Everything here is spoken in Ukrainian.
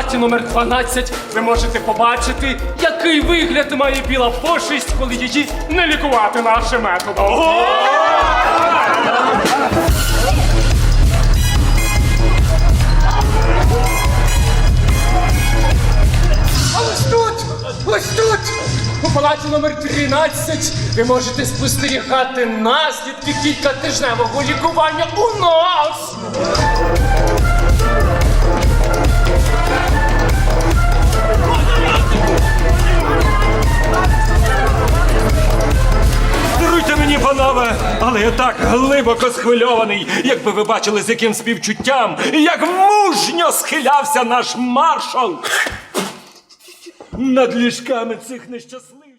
палаті номер 12 ви можете побачити, який вигляд має біла пошесть, коли її не лікувати нашим методом. А ось тут! Ось тут! У палаті номер 13 ви можете спостерігати наслідки кількатижневого лікування у нас! Даруйте панове, але я так глибоко схвильований, якби ви бачили, з яким співчуттям як мужньо схилявся наш маршал над ліжками цих нещасливих.